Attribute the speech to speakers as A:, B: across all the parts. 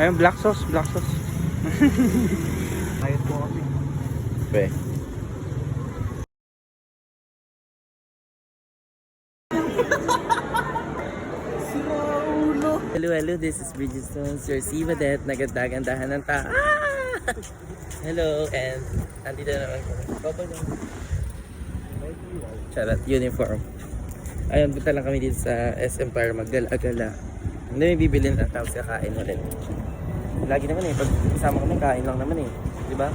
A: Ayun, black sauce, black sauce.
B: Ayun po kami.
A: Pe.
C: Hello, hello, this is Bridgestone, Sir C. Vadette, nagdagandahan ng ta... Ah! Hello, and andito na naman kami. Couple lang. Charot, uniform. Ayun, punta lang kami dito sa SM para magdala-gala. Hindi may bibili na tapos kakain ulit. Lagi naman eh, pag kasama kami, kain lang naman eh. Di ba?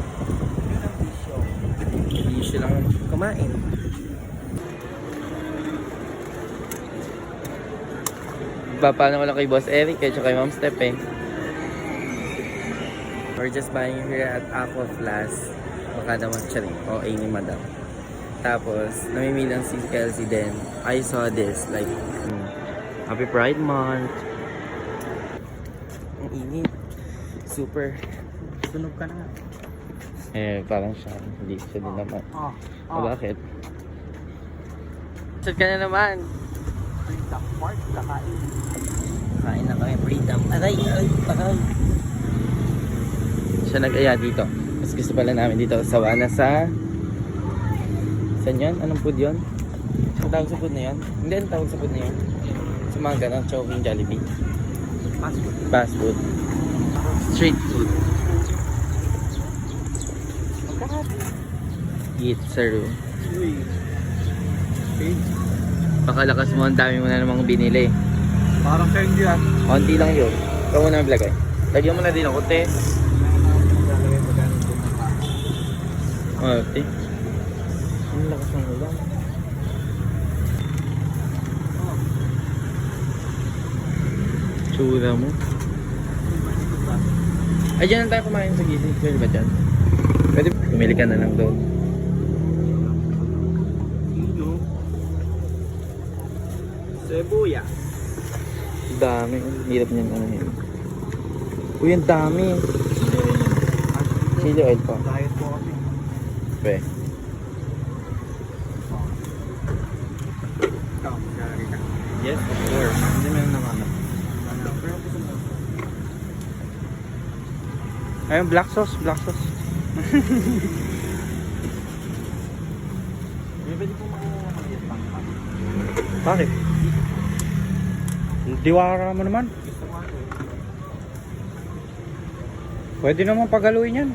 C: Issue lang kumain. Paano ko lang kay Boss Eric at kay Ma'am Step eh. We're just buying here at Aqua Flask. Baka naman siya rin. O, ni Madam. Tapos, namimilang si Kelsey din. I saw this, like, mm, Happy Pride Month. Init. Super.
B: Sunog ka na nga.
C: Eh, parang siya. Hindi siya din naman.
B: Ah.
C: O, bakit? Saan ka na naman?
B: Freedom Park. Kakain.
C: Kain na kami freedom. Aray, aray, aray. Siya nag-aya dito. Mas gusto pala namin dito sa Wana sa... Saan yun? Anong food yun? Ang tawag sa food na yun? Hindi, ang tawag sa food na yun. Sa mga ganang Chowking Jollibee.
B: Fast food.
C: Fast food. Street food. Eat, sir.
B: Uy.
C: Pakalakas mo, ang dami mo na namang binili.
B: Parang candy ah.
C: Konti lang yun. Ikaw muna maglagay. Lagyan mo na din ako, te.
B: Mo.
C: Oh, te. Ang lakas ng ulan. Tsura mo. Ay, dyan lang tayo kumain sa gising. Pwede ba dyan? Pwede. Pumili ka na lang doon.
B: Ino. Cebuya.
C: Dami. Hirap niyan ano yun. Uy, ang dami. Chili oil pa.
B: Diet po kami.
C: Pwede.
B: Ikaw, maglalagay ka.
C: Yes, of course. Hindi mo ano.
B: Pero gusto mo.
A: Ayun, black sauce, black sauce.
B: Pwede po makakaliit pang
A: Bakit? Diwara mo naman. Pwede naman pagaluin yan.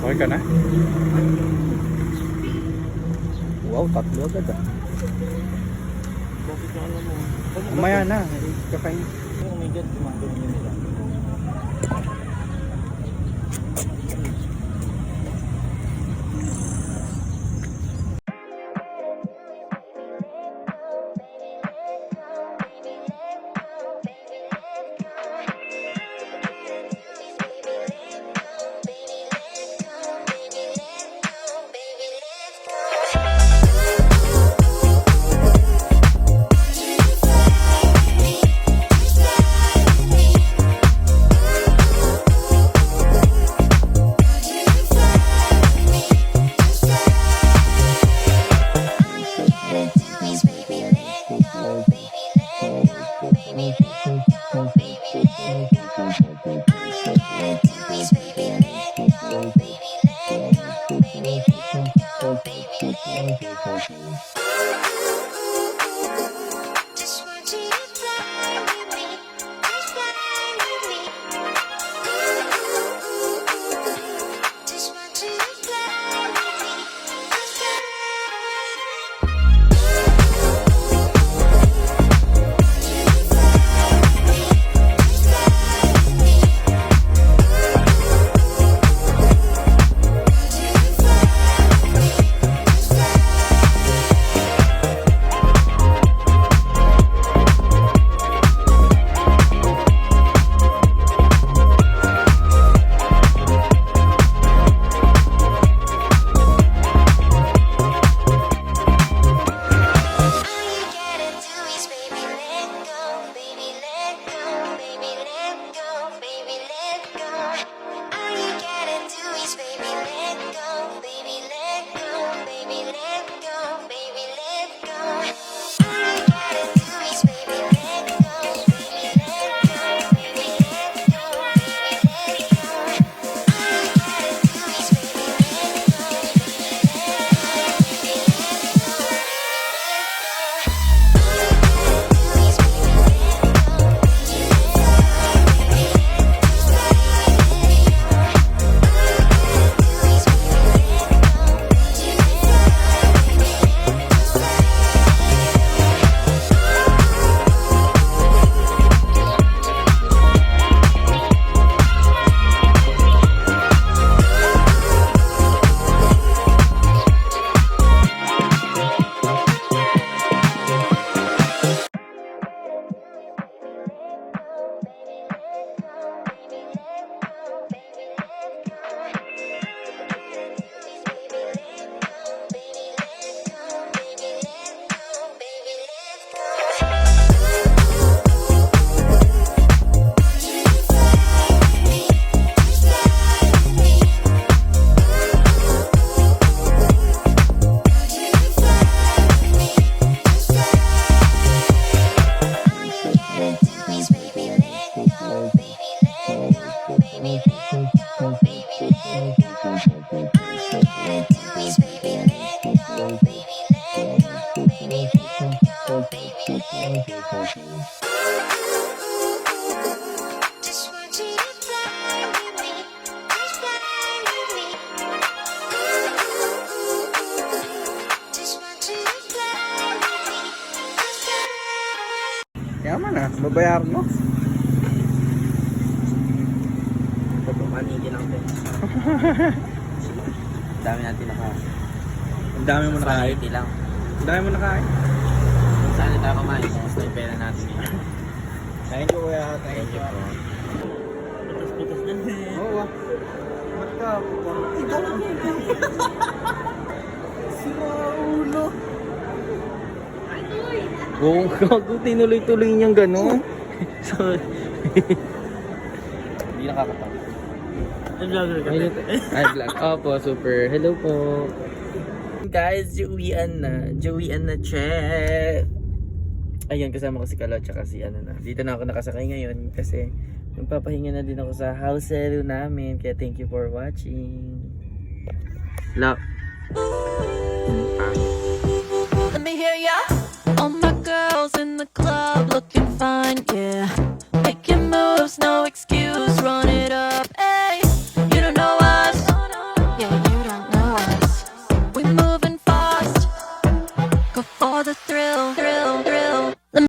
A: Okay ka na?
C: Wow, tatlo agad ah.
B: Bakit ka alam mo?
A: Umaya na. Kakain.
B: Oh my God, gumagawin nyo nila.
A: Yaman ah, babayar mo.
C: Ito po, manigin eh. lang din. Ang dami natin nakain.
A: Ang dami mo nakain? Ang dami mo nakain?
C: Saan tayo kumain? Kumusta yung pera natin ngayon?
A: Thank you kuya.
C: Thank you po.
B: Putas-putas na eh.
A: Oo ah. Ba't ka?
C: Oo, gago, tinuloy-tuloy niyang gano'n. so, hindi nakakatawa.
B: Ang vlogger ka.
C: Ay, vlog. Opo, super. Hello po. Guys, Joey-an na. Joey-an na, check. Ayun, kasama ko si Kalo tsaka si ano na. Dito na ako nakasakay ngayon kasi magpapahinga na din ako sa house zero namin. Kaya thank you for watching. Love.
D: Let me hear ya. All my girls in the club looking fine, yeah. Making moves, no